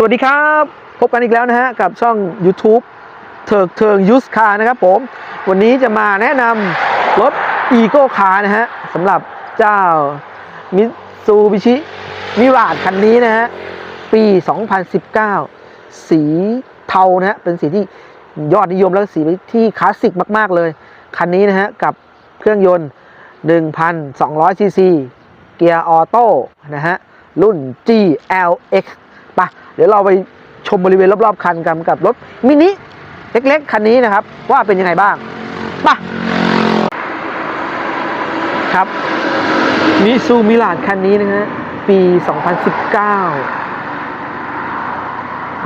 สวัสดีครับ พบกันอีกแล้วนะฮะ กับช่อง YouTube เถิกเทิงยูสคานะครับผม วันนี้จะมาแนะนำรถ e โก้คาร์นะฮะสำหรับเจ้ามิซูบิชิมิราดคันนี้นะฮะ ปี 2019 สีเทานะฮะ เป็นสีที่ยอดนิยมแล้วก็สีที่คลาสสิกมาก ๆ เลย คันนี้นะฮะ กับเครื่องยนต์ 1,200ซีซีเกียร์ออโต้นะฮะ รุ่น GLX ปะเดี๋ยวเราไปชมบริเวณรอบๆคันกันกับรถมินิเล็กๆ คันนี้นะครับ ว่าเป็นยังไงบ้างไปะครับมิซูมิลาดคันนี้นะฮะปี 2019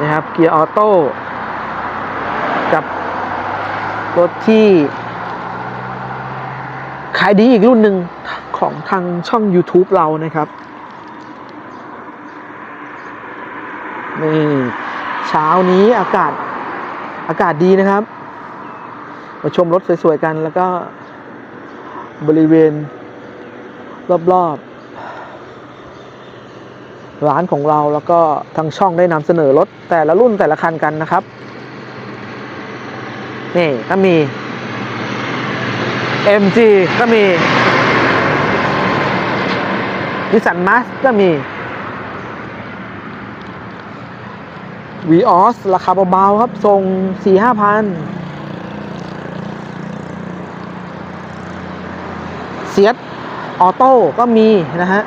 นะครับเกียร์ออโต้กับรถที่ขายดีอีกรุ่นหนึ่งของทางช่อง YouTube เรานะครับ นี่เช้านี้อากาศอากาศดีนะครับ มาชมรถสวยๆกันแล้วก็บริเวณ รอบๆ ร้านของเราแล้วก็ทางช่องได้นำเสนอรถแต่ละรุ่นแต่ละคันกันนะครับ นี่ก็มี MG ก็มีนิสสันมาสก็มี วีออสราคาเบาๆครับทรงสี่ห้าพันเซียสออโต้ก็มีนะฮะ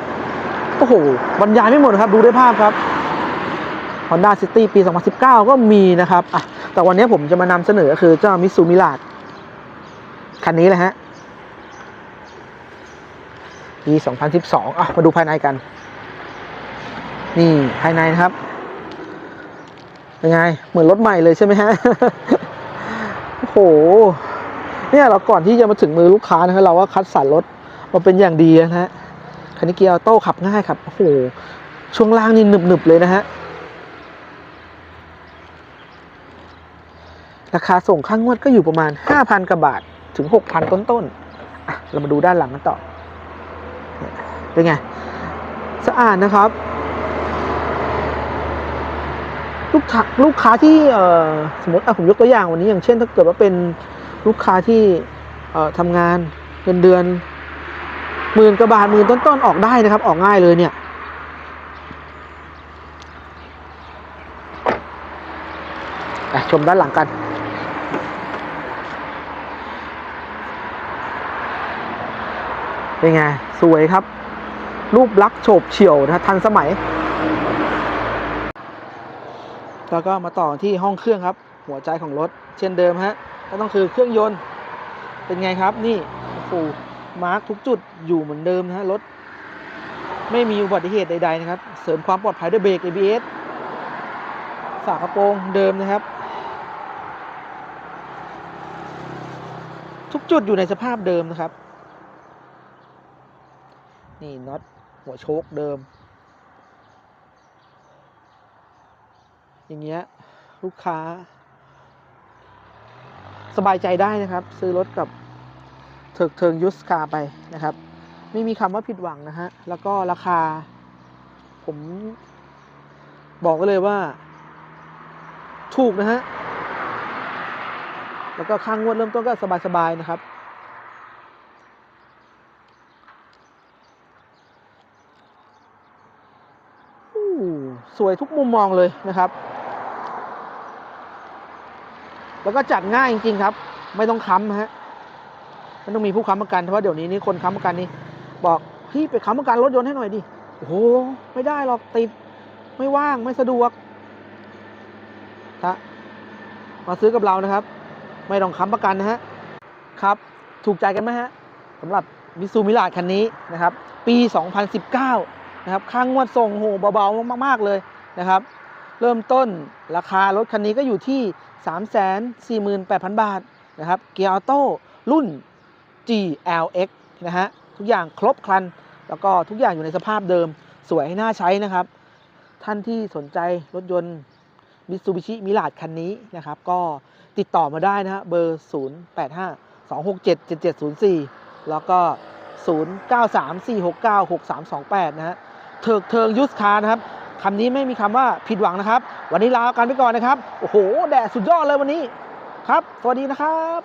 โอ้โหบรรยายไม่หมดครับ ดูได้ภาพครับ Honda City ปี 2019 ก็มีนะครับอะแต่วันนี้ผมจะมานำเสนอคือเจ้ามิซูมิลาดคันนี้แหละฮะ ปี 2012 อะ มาดูภายในกัน นี่ภายในนะครับ เป็นไง เหมือนรถใหม่เลยใช่ไหมฮะ โอ้โห เนี่ยเราก่อนที่จะมาถึงมือลูกค้านะครับเราก็คัดสรรรถมาเป็นอย่างดีนะฮะ คันนี้เกียร์ออโต้ขับง่ายครับ โอ้โห ช่วงล่างนี่หนึบๆเลยนะฮะ ราคาส่งข้างงวดก็อยู่ประมาณ 5,000กว่าบาทถึง 6,000 ต้นๆอะเรามาดูด้านหลังกันต่อ เป็นไง สะอาดนะครับ ลูกค้าลูกค้าที่เอ่อสมมติอะผมยกตัวอย่างวันนี้อย่างเช่น ถ้าเกิดว่าเป็นลูกค้าที่เอ่อทำงานเงินเดือนหมื่นกว่าบาทหมื่นต้นๆออกได้นะครับ ออกง่ายเลยเนี่ยชมด้านหลังกัน เป็นไง สวยครับ รูปลักษณ์โฉบเฉี่ยวนะทันสมัย แล้วก็มาต่อที่ห้องเครื่องครับ หัวใจของรถ เช่นเดิมฮะก็ต้องคือเครื่องยนต์เป็นไงครับนี่โอ้โหมาร์กทุกจุดอยู่เหมือนเดิมนะฮะรถไม่มีอุบัติเหตุใดๆนะครับ เสริมความปลอดภัยด้วยเบรก ABS ฝากระโปรงเดิมนะครับ ทุกจุดอยู่ในสภาพเดิมนะครับ นี่น็อตหัวโชคเดิม อย่างเงี้ยลูกค้า สบายใจได้นะครับ ซื้อรถกับเถิกเทิงยุสคาไปนะครับ ไม่มีคำว่าผิดหวังนะฮะ แล้วก็ราคา ผมบอกไว้เลยว่า ถูกนะฮะ แล้วก็ค่างวดเริ่มต้นก็สบายๆนะครับอู้สวยทุกมุมมองเลยนะครับ แล้วก็จัดง่ายจริงๆครับ ไม่ต้องค้ำฮะไม่ต้องมีผู้ค้ำประกันเพราะว่าเดี๋ยวนี้นี่คนค้ำประกันนี่บอกพี่ไปค้ำประกันรถยนต์ให้หน่อยดิโอ้โหไม่ได้หรอกติด ไม่ว่างไม่สะดวกถ้ามาซื้อกับเรานะครับ ไม่ต้องค้ำประกันนะฮะครับถูกใจกันไหมฮะสำหรับมิซูมิลาดคันนี้นะครับ ปี 2019 นะครับค่างวดส่งโหเบาๆมากๆเลยนะครับ เริ่มต้นราคารถคันนี้ก็อยู่ที่ 348,000 บาทนะครับ เกียร์ออโต้รุ่น GLX นะฮะ ทุกอย่างครบครัน แล้วก็ทุกอย่างอยู่ในสภาพเดิม สวยให้น่าใช้นะครับ ท่านที่สนใจรถยนต์มิตซูบิชิมิลาดคันนี้นะครับ ก็ติดต่อมาได้นะฮะ เบอร์ 085 267 7704 แล้วก็ 0934696328 นะฮะเถิกเทิงยุสคานะครับ คำนี้ไม่มีคำว่าผิดหวังนะครับ วันนี้ลากันไปก่อนนะครับ โอ้โห แดดสุดยอดเลยวันนี้ ครับ สวัสดีนะครับ